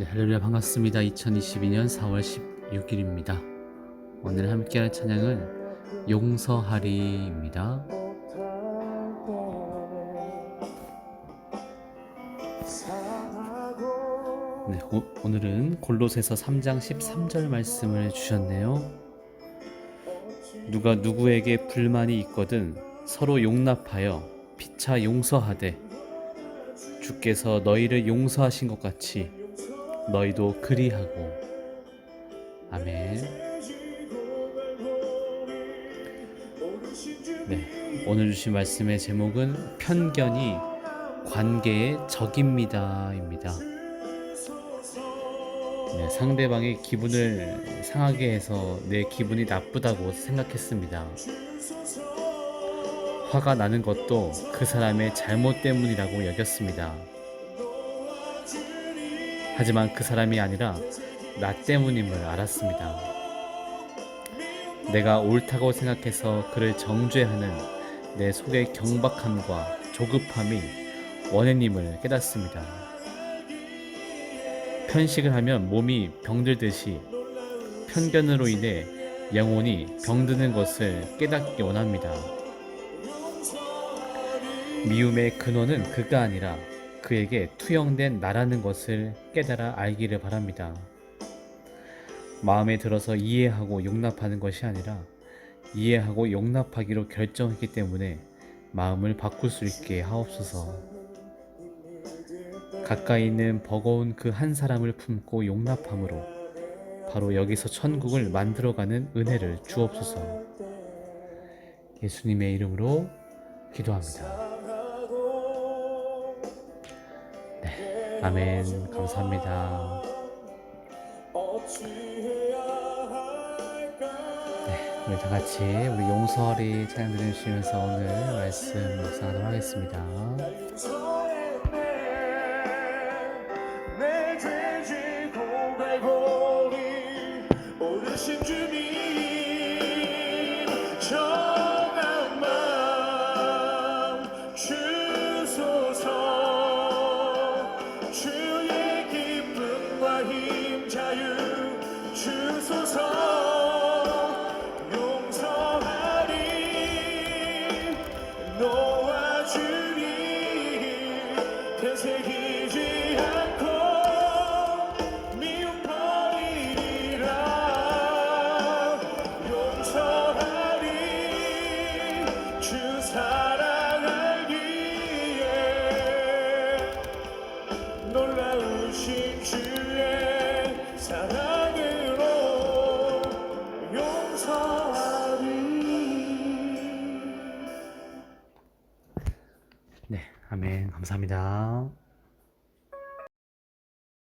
네, 할렐루야 반갑습니다. 2022년 4월 16일입니다. 오늘 함께할 찬양은 용서하리입니다. 네, 오, 오늘은 골로새서 3장 13절 말씀을 주셨네요. 누가 누구에게 불만이 있거든 서로 용납하여 피차 용서하되 주께서 너희를 용서하신 것 같이 너희도 그리하고 아멘. 네, 오늘 주신 말씀의 제목은 편견이 관계의 적입니다입니다. 네, 상대방의 기분을 상하게 해서 내 기분이 나쁘다고 생각했습니다. 화가 나는 것도 그 사람의 잘못 때문이라고 여겼습니다. 하지만 그 사람이 아니라 나 때문임을 알았습니다. 내가 옳다고 생각해서 그를 정죄하는 내 속의 경박함과 조급함이 원해님을 깨닫습니다. 편식을 하면 몸이 병들듯이 편견으로 인해 영혼이 병드는 것을 깨닫기 원합니다. 미움의 근원은 그가 아니라 그에게 투영된 나라는 것을 깨달아 알기를 바랍니다. 마음에 들어서 이해하고 용납하는 것이 아니라 이해하고 용납하기로 결정했기 때문에 마음을 바꿀 수 있게 하옵소서. 가까이 있는 버거운 그 한 사람을 품고 용납함으로 바로 여기서 천국을 만들어가는 은혜를 주옵소서. 예수님의 이름으로 기도합니다. 아멘. 감사합니다. 네, 우리 다 같이 우리 용서리 찬양 들으시면서 오늘 말씀 묵상하도록 하겠습니다. 내 죄지 고백하니 오르신 주님 사랑 알기에 놀라우신 주 네, 아멘. 감사합니다.